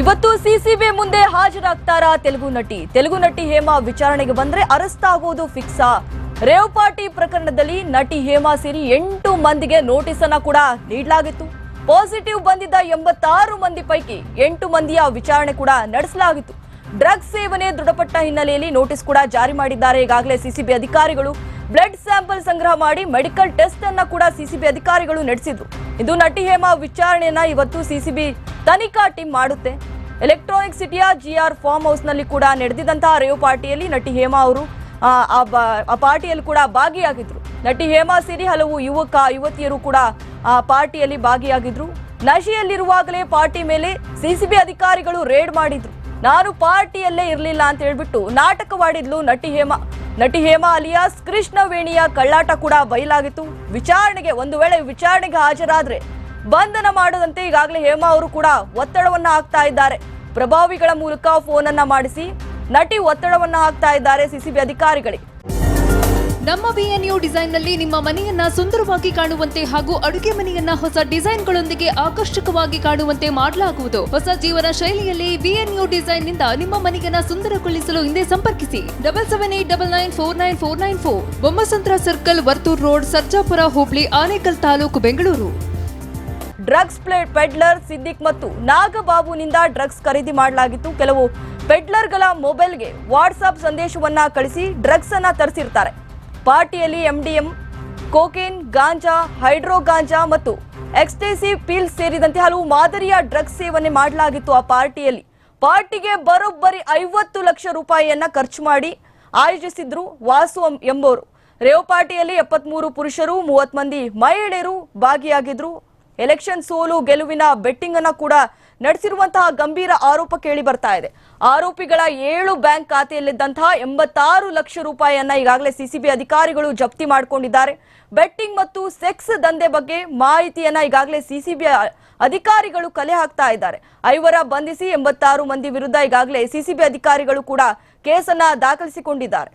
ಇವತ್ತು ಸಿಸಿಬಿ ಮುಂದೆ ಹಾಜರಾಗ್ತಾರಾ ತೆಲುಗು ನಟಿ? ತೆಲುಗು ನಟಿ ಹೇಮಾ ವಿಚಾರಣೆಗೆ ಬಂದ್ರೆ ಅರೆಸ್ಟ್ ಆಗೋದು ಫಿಕ್ಸಾ ರೇವ್ ಪಾರ್ಟಿ ಪ್ರಕರಣದಲ್ಲಿ ನಟಿ ಹೇಮಾ ಸೇರಿ ಎಂಟು ಮಂದಿಗೆ ನೋಟಿಸ್ ಅನ್ನ ಕೂಡ ನೀಡಲಾಗಿತ್ತು. ಪಾಸಿಟಿವ್ ಬಂದಿದ್ದ ಎಂಬತ್ತಾರು ಮಂದಿ ಪೈಕಿ ಎಂಟು ಮಂದಿಯ ವಿಚಾರಣೆ ಕೂಡ ನಡೆಸಲಾಗಿತ್ತು. ಡ್ರಗ್ಸ್ ಸೇವನೆ ದೃಢಪಟ್ಟ ಹಿನ್ನೆಲೆಯಲ್ಲಿ ನೋಟಿಸ್ ಕೂಡ ಜಾರಿ ಮಾಡಿದ್ದಾರೆ. ಈಗಾಗಲೇ ಸಿಸಿಬಿ ಅಧಿಕಾರಿಗಳು ಬ್ಲಡ್ ಸ್ಯಾಂಪಲ್ ಸಂಗ್ರಹ ಮಾಡಿ ಮೆಡಿಕಲ್ ಟೆಸ್ಟ್ ಅನ್ನ ಕೂಡ ಸಿಸಿಬಿ ಅಧಿಕಾರಿಗಳು ನಡೆಸಿದ್ರು. ಇದು ನಟಿ ಹೇಮಾ ವಿಚಾರಣೆಯನ್ನ ಇವತ್ತು ಸಿಸಿಬಿ ತನಿಖಾ ಟೀಮ್ ಮಾಡುತ್ತೆ. ಎಲೆಕ್ಟ್ರಾನಿಕ್ ಸಿಟಿಯ ಜಿಆರ್ ಫಾರ್ಮ್ ಹೌಸ್ನಲ್ಲಿ ಕೂಡ ನಡೆದಿದ್ದಂತಹ ರೇವ್ ಪಾರ್ಟಿಯಲ್ಲಿ ನಟಿ ಹೇಮಾ ಅವರು, ಆ ಪಾರ್ಟಿಯಲ್ಲಿ ಕೂಡ ಭಾಗಿಯಾಗಿದ್ರು. ನಟಿ ಹೇಮಾ ಸೇರಿ ಹಲವು ಯುವಕ, ಯುವತಿಯರು ಕೂಡ, ಆ, ಪಾರ್ಟಿಯಲ್ಲಿ ಭಾಗಿಯಾಗಿದ್ರು. ನಶೆಯಲ್ಲಿರುವಾಗಲೇ ಪಾರ್ಟಿ ಮೇಲೆ ಸಿಸಿಬಿ ಅಧಿಕಾರಿಗಳು ರೇಡ್ ಮಾಡಿದ್ರು. ನಾನು ಪಾರ್ಟಿಯಲ್ಲೇ ಇರಲಿಲ್ಲ ಅಂತ ಹೇಳ್ಬಿಟ್ಟು ನಾಟಕವಾಡಿದ್ಲು ನಟಿ ಹೇಮಾ. ನಟಿ ಹೇಮಾ ಅಲಿಯಾಸ್ ಕೃಷ್ಣವೇಣಿಯ ಕಳ್ಳಾಟ ಕೂಡ ಬಯಲಾಗಿತ್ತು. ವಿಚಾರಣೆಗೆ, ಒಂದು ವೇಳೆ ವಿಚಾರಣೆಗೆ ಹಾಜರಾದ್ರೆ ಬಂಧನ ಮಾಡದಂತೆ ಈಗಾಗಲೇ ಹೇಮಾ ಅವರು ಕೂಡ ಒತ್ತಡವನ್ನ ಹಾಕ್ತಾ ಇದ್ದಾರೆ. ಪ್ರಭಾವಿಗಳ ಮೂಲಕ ಫೋನ್ ಅನ್ನ ಮಾಡಿಸಿ ನಟಿ ಒತ್ತಡವನ್ನ ಹಾಕ್ತಾ ಇದ್ದಾರೆ ಸಿಸಿಬಿ ಅಧಿಕಾರಿಗಳಿಗೆ. ನಮ್ಮ ಡಿಸೈನ್ನಲ್ಲಿ ನಿಮ್ಮ ಮನೆಯನ್ನ ಸುಂದರವಾಗಿ ಕಾಣುವಂತೆ ಹಾಗೂ ಅಡುಗೆ ಮನೆಯನ್ನ ಹೊಸ ಡಿಸೈನ್ಗಳೊಂದಿಗೆ ಆಕರ್ಷಕವಾಗಿ ಕಾಣುವಂತೆ ಮಾಡಲಾಗುವುದು. ಹೊಸ ಜೀವನ ಶೈಲಿಯಲ್ಲಿ ಬಿಎನ್ಯು ಡಿಸೈನ್ನಿಂದ ನಿಮ್ಮ ಮನೆಯನ್ನ ಸುಂದರಗೊಳಿಸಲು ಹಿಂದೆ ಸಂಪರ್ಕಿಸಿ. Double seven eight double nine four nine four nine four. Bommasandra circle Varthur road, Sarjapura, Hubli, Anekal taluk, Bengaluru. Drugs peddler, Siddiq ಮತ್ತು ನಾಗಬಾಬುನಿಂದ ಡ್ರಗ್ಸ್ ಖರೀದಿ ಮಾಡಲಾಗಿತ್ತು. ಕೆಲವು ಪೆಡ್ಲರ್ಗಳ ಮೊಬೈಲ್ಗೆ ವಾಟ್ಸಾಪ್ ಸಂದೇಶವನ್ನ ಕಳಿಸಿ ಡ್ರಗ್ಸ್ ಅನ್ನ ತರಿಸಿರ್ತಾರೆ. ಪಾರ್ಟಿಯಲ್ಲಿ ಎಂಡಿಎಂ ಕೋಕೇನ್, ಗಾಂಜಾ, ಹೈಡ್ರೋ ಗಾಂಜಾ ಮತ್ತು ಎಕ್ಸ್ಟೇಸಿ ಪೀಲ್ ಸೇರಿದಂತೆ ಹಲವು ಮಾದರಿಯ ಡ್ರಗ್ಸ್ ಸೇವನೆ ಮಾಡಲಾಗಿತ್ತು ಆ ಪಾರ್ಟಿಯಲ್ಲಿ. ಪಾರ್ಟಿಗೆ ಬರೋಬ್ಬರಿ ಐವತ್ತು ಲಕ್ಷ ರೂಪಾಯಿಯನ್ನ ಖರ್ಚು ಮಾಡಿ ಆಯೋಜಿಸಿದ್ರು ವಾಸು ಎಂಬವರು. ರೇವ್ ಪಾರ್ಟಿಯಲ್ಲಿ ಎಪ್ಪತ್ಮೂರು ಪುರುಷರು ಮೂವತ್ ಮಂದಿ ಮಹಿಳೆಯರು ಭಾಗಿಯಾಗಿದ್ರು. ಎಲೆಕ್ಷನ್ ಸೋಲು ಗೆಲುವಿನ ಬೆಟ್ಟಿಂಗ್ ಅನ್ನ ಕೂಡ ನಡೆಸಿರುವಂತಹ ಗಂಭೀರ ಆರೋಪ ಕೇಳಿ ಬರ್ತಾ ಇದೆ. ಆರೋಪಿಗಳ ಏಳು ಬ್ಯಾಂಕ್ ಖಾತೆಯಲ್ಲಿದ್ದಂತಹ ಎಂಬತ್ತಾರು ಲಕ್ಷ ರೂಪಾಯಿಯನ್ನ ಈಗಾಗಲೇ ಸಿಸಿಬಿ ಅಧಿಕಾರಿಗಳು ಜಪ್ತಿ ಮಾಡಿಕೊಂಡಿದ್ದಾರೆ. ಬೆಟ್ಟಿಂಗ್ ಮತ್ತು ಸೆಕ್ಸ್ ದಂಧೆ ಬಗ್ಗೆ ಮಾಹಿತಿಯನ್ನ ಈಗಾಗಲೇ ಸಿಸಿಬಿ ಅಧಿಕಾರಿಗಳು ಕಲೆ ಹಾಕ್ತಾ ಇದ್ದಾರೆ. ಐವರ ಬಂಧಿಸಿ ಎಂಬತ್ತಾರು ಮಂದಿ ವಿರುದ್ಧ ಈಗಾಗಲೇ ಸಿಸಿಬಿ ಅಧಿಕಾರಿಗಳು ಕೂಡ ಕೇಸನ್ನ ದಾಖಲಿಸಿಕೊಂಡಿದ್ದಾರೆ.